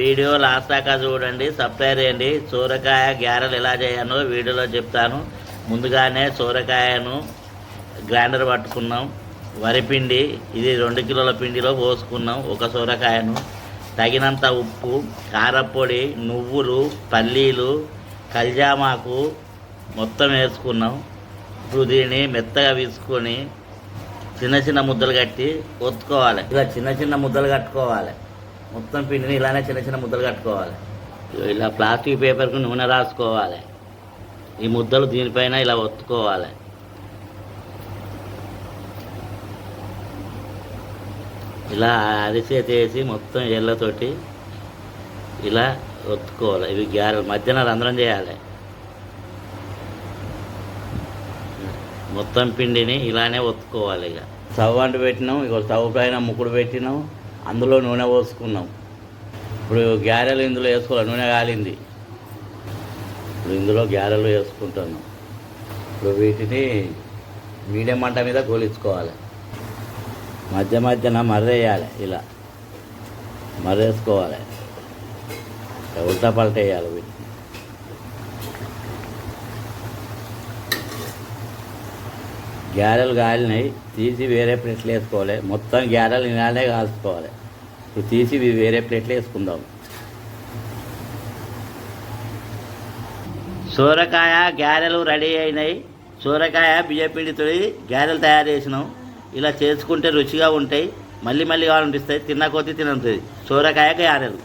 Video last దాకా చూడండి subscribe చేయండి. సూరకాయ గ్యారెలు ఎలా చేయాలో వీడియోలో చెప్తాను. ముందుగానే సూరకాయను గ్రైండర్ పట్టుకున్నాం. వరిపిండి ఇది రెండు కిలోల పిండిలో పోసుకున్నాం ఒక సూరకాయను. తగినంత ఉప్పు కారపొడి నువ్వులు పల్లీలు కల్జామాకు మొత్తం వేసుకున్నాం. ఇప్పుడు దీన్ని మెత్తగా వీసుకొని చిన్న చిన్న ముద్దలు కట్టి ఒత్తుకోవాలి. ఇలా చిన్న చిన్న ముద్దలు కట్టుకోవాలి. మొత్తం పిండిని ఇలానే చిన్న చిన్న ముద్దలు కట్టుకోవాలి. ఇలా ప్లాస్టిక్ పేపర్కు నూనె రాసుకోవాలి. ఈ ముద్దలు దీనిపైన ఇలా ఒత్తుకోవాలి. ఇలా అరిసే చేసి మొత్తం ఎళ్ళతోటి ఇలా ఒత్తుకోవాలి. ఇవి గ్యారెలు మధ్యాహ్నం రంధ్రం చేయాలి. మొత్తం పిండిని ఇలానే ఒత్తుకోవాలి ఇక. స్టవ్ అంటు పెట్టినాం. ఇక స్టవ్ పైన ముక్కుడు పెట్టినాం. అందులో నూనె పోసుకున్నాం. ఇప్పుడు గ్యారెలు ఇందులో వేసుకోవాలి నూనె కాలింది. ఇప్పుడు ఇందులో గ్యారెలు వేసుకుంటున్నాం ఇప్పుడు వీటిని మీడియం మంట మీద కూలించుకోవాలి మధ్య మధ్యన మర్రేయాలి ఇలా మర్రేసుకోవాలి. ఉల్టా పల్టేయాలి వీటిని. గ్యారెలు కాలినాయి తీసి వేరే ప్లేట్లు వేసుకోవాలి. మొత్తం గ్యారెలు ఇలానే కాల్చుకోవాలి. ఇప్పుడు తీసి వేరే ప్లేట్లు వేసుకుందాం. సూరకాయ గ్యారెలు రెడీ అయినాయి. సూరకాయ బియ్యపిండితో గ్యారెలు తయారు చేసినాం. ఇలా చేసుకుంటే రుచిగా ఉంటాయి. మళ్ళీ మళ్ళీ కావాలనిపిస్తాయి తిన్న కొద్దీ తినంటుంది సూరకాయ గ్యారెలు